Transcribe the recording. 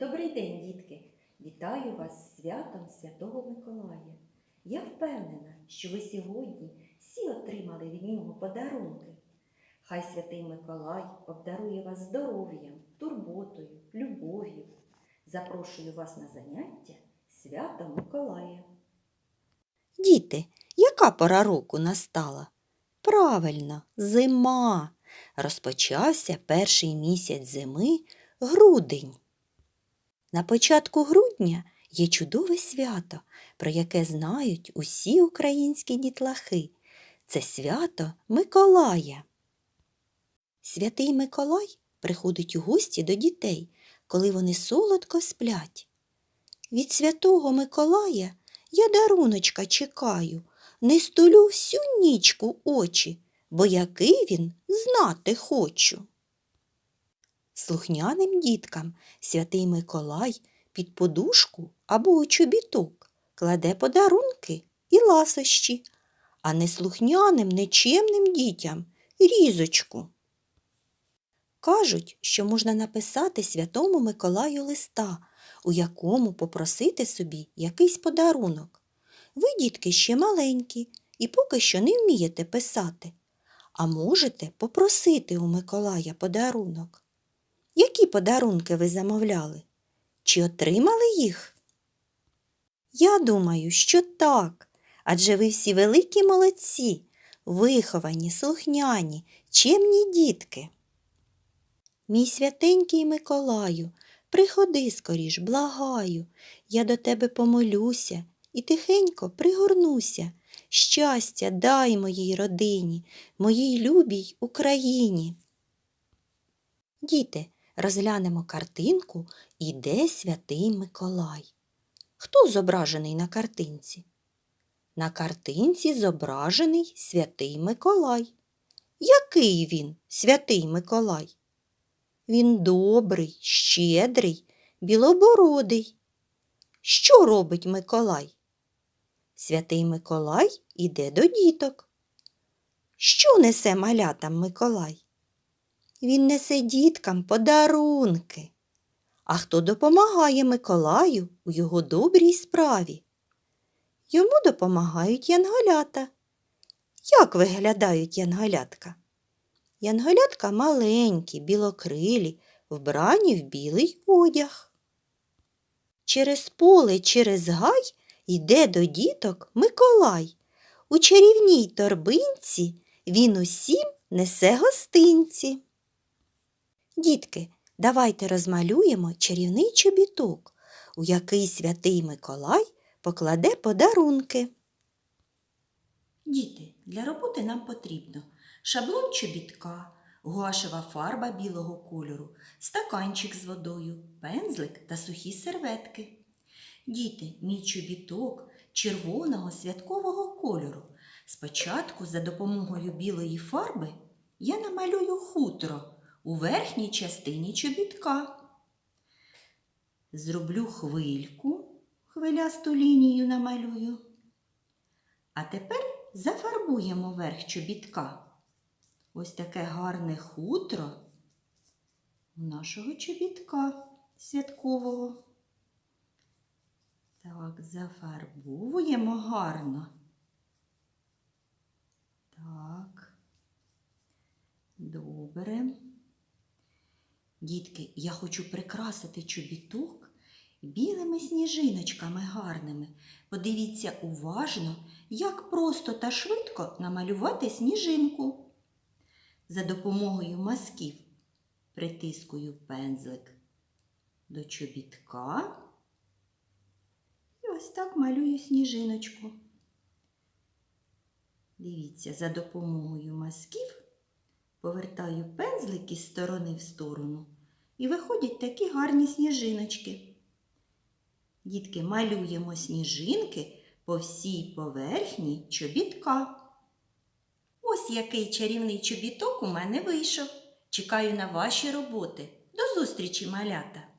Добрий день, дітки! Вітаю вас святом Святого Миколая. Я впевнена, що ви сьогодні всі отримали від нього подарунки. Хай святий Миколай обдарує вас здоров'ям, турботою, любов'ю. Запрошую вас на заняття свята Миколая. Діти, яка пора року настала? Правильно, зима. Розпочався перший місяць зими грудень. На початку грудня є чудове свято, про яке знають усі українські дітлахи. Це свято Миколая. Святий Миколай приходить у гості до дітей, коли вони солодко сплять. Від святого Миколая я даруночка чекаю, не стулю всю нічку очі, бо який він знати хочу. Слухняним діткам святий Миколай під подушку або у чобіток кладе подарунки і ласощі, а неслухняним нечемним дітям різочку. Кажуть, що можна написати святому Миколаю листа, у якому попросити собі якийсь подарунок. Ви, дітки, ще маленькі і поки що не вмієте писати, а можете попросити у Миколая подарунок. Які подарунки ви замовляли? Чи отримали їх? Я думаю, що так, адже ви всі великі молодці, виховані, слухняні, чемні дітки. Мій святенький Миколаю, приходи скоріш, благаю, я до тебе помолюся і тихенько пригорнуся. Щастя дай моїй родині, моїй любій Україні. Діти, розглянемо картинку Іде святий Миколай. Хто зображений на картинці? На картинці зображений святий Миколай. Який він, святий Миколай? Він добрий, щедрий, білобородий. Що робить Миколай? Святий Миколай іде до діток. Що несе малятам Миколай? Він несе діткам подарунки. А хто допомагає Миколаю у його добрій справі? Йому допомагають янголята. Як виглядають янголятка? Янголятка маленькі, білокрилі, вбрані в білий одяг. Через поле, через гай йде до діток Миколай. У чарівній торбинці він усім несе гостинці. Дітки, давайте розмалюємо чарівний чобіток, у який святий Миколай покладе подарунки. Діти, для роботи нам потрібно шаблон чобітка, гуашева фарба білого кольору, стаканчик з водою, пензлик та сухі серветки. Діти, мій чобіток червоного святкового кольору. Спочатку за допомогою білої фарби я намалюю хутро у верхній частині чобітка. Зроблю хвильку, хвилясту лінію намалюю. А тепер зафарбуємо верх чобітка. Ось таке гарне хутро нашого чобітка святкового. Так, зафарбуємо гарно. Так. Добре. Дітки, я хочу прикрасити чобіток білими сніжиночками гарними. Подивіться уважно, як просто та швидко намалювати сніжинку. За допомогою мазків притискую пензлик до чобітка. І ось так малюю сніжиночку. Дивіться, за допомогою мазків повертаю пензлик із сторони в сторону і виходять такі гарні сніжиночки. Дітки, малюємо сніжинки по всій поверхні чобітка. Ось який чарівний чобіток у мене вийшов. Чекаю на ваші роботи. До зустрічі, малята!